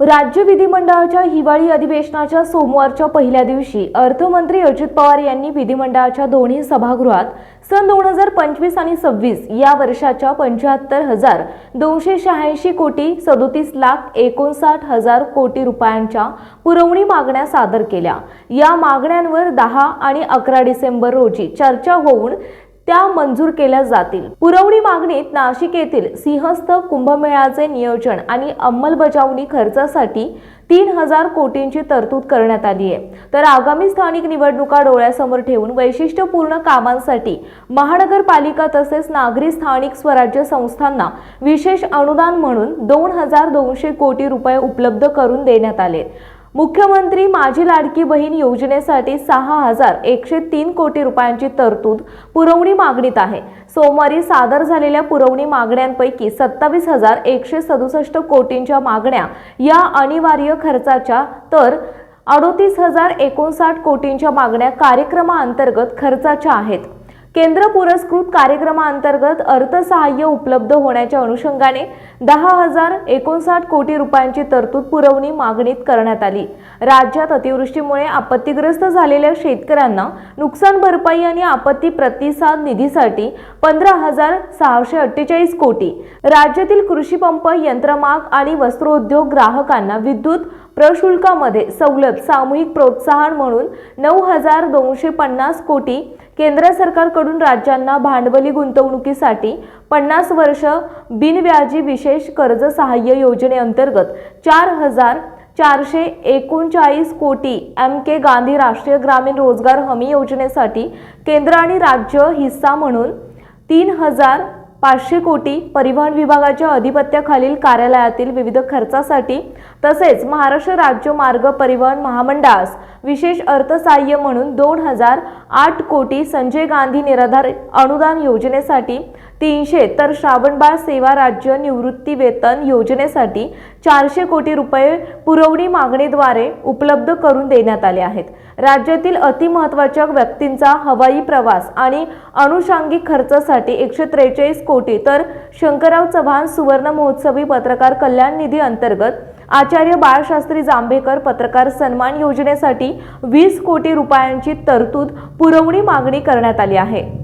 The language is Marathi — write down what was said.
राज्य विधिमंडळाच्या हिवाळी अधिवेशनाच्या सोमवारच्या पहिल्या दिवशी अर्थमंत्री अजित पवार यांनी विधिमंडळाच्या दोन्ही सभागृहात सन दोन हजार पंचवीस आणि सव्वीस या वर्षाच्या पंच्याहत्तर हजार दोनशे शहाऐंशी कोटी सदोतीस लाख एकोणसाठ हजार कोटी रुपयांच्या पुरवणी मागण्या सादर केल्या. या मागण्यांवर दहा आणि अकरा डिसेंबर रोजी चर्चा होऊन त्या मंजूर केल्या जातील. पुरवणी मागणीत नाशिक येथील सिंहस्थ कुंभमेळाचे नियोजन आणि अंमलबजावणी खर्चासाठी तीन हजार कोटींची तरतूद करण्यात आली आहे. तर आगामी स्थानिक निवडणुका डोळ्यासमोर ठेवून वैशिष्ट्यपूर्ण कामांसाठी महानगरपालिका तसेच नागरी स्थानिक स्वराज्य संस्थांना विशेष अनुदान म्हणून दोन हजार दोनशे कोटी रुपये उपलब्ध करून देण्यात आले. मुख्यमंत्री माझी लाडकी बहीण योजनेसाठी सहा हजार एकशे तीन कोटी रुपयांची तरतूद पुरवणी मागणीत आहे. सोमवारी सादर झालेल्या पुरवणी मागण्यांपैकी सत्तावीस हजार एकशे सदुसष्ट कोटींच्या मागण्या या अनिवार्य खर्चाच्या तर अडोतीस हजार एकोणसाठ कोटींच्या मागण्या कार्यक्रमाअंतर्गत खर्चाच्या आहेत. केंद्र पुरस्कृत कार्यक्रमाअंतर्गत अर्थसहाय्य उपलब्ध होण्याच्या अनुषंगाने दहा हजार एकोणसाठ कोटी रुपयांची तरतूद पुरवणी मागणीत करण्यात आली. राज्यात अतिवृष्टीमुळे आपत्तीग्रस्त झालेल्या शेतकऱ्यांना नुकसान भरपाई आणि आपत्ती प्रतिसाद निधीसाठी पंधरा हजार सहाशे अठ्ठेचाळीस कोटी. राज्यातील कृषीपंप यंत्रमाग आणि वस्त्रोद्योग ग्राहकांना विद्युत प्रशुल्कामध्ये सवलत सामूहिक प्रोत्साहन म्हणून नऊ हजार दोनशे पन्नास कोटी केंद्र सरकारकडून राज्यांना भांडवली गुंतवणुकीसाठी पन्नास वर्ष बिनव्याजी विशेष कर्ज सहाय्य योजनेअंतर्गत चार हजार चारशे एकोणचाळीस कोटी एम के गांधी राष्ट्रीय ग्रामीण रोजगार हमी योजनेसाठी केंद्र आणि राज्य हिस्सा म्हणून तीन हजार पाचशे कोटी परिवहन विभागाच्या अधिपत्याखालील कार्यालयातील विविध खर्चासाठी तसेच महाराष्ट्र राज्य मार्ग परिवहन महामंडळास विशेष अर्थसहाय्य म्हणून दोन हजार आठ कोटी संजय गांधी निराधार अनुदान योजनेसाठी तीनशे तर श्रावणबाळ सेवा राज्य निवृत्ती वेतन योजनेसाठी चारशे कोटी रुपये पुरवणी मागणीद्वारे उपलब्ध करून देण्यात आले आहेत. राज्यातील अतिमहत्वाच्या व्यक्तींचा हवाई प्रवास आणि अनुषंगिक खर्चासाठी एकशे त्रेचाळीस कोटी तर शंकरराव चव्हाण सुवर्ण महोत्सवी पत्रकार कल्याण निधी अंतर्गत आचार्य बाळशास्त्री जांभेकर पत्रकार सन्मान योजनेसाठी वीस कोटी रुपयांची तरतूद पुरवणी मागणी करण्यात आली आहे.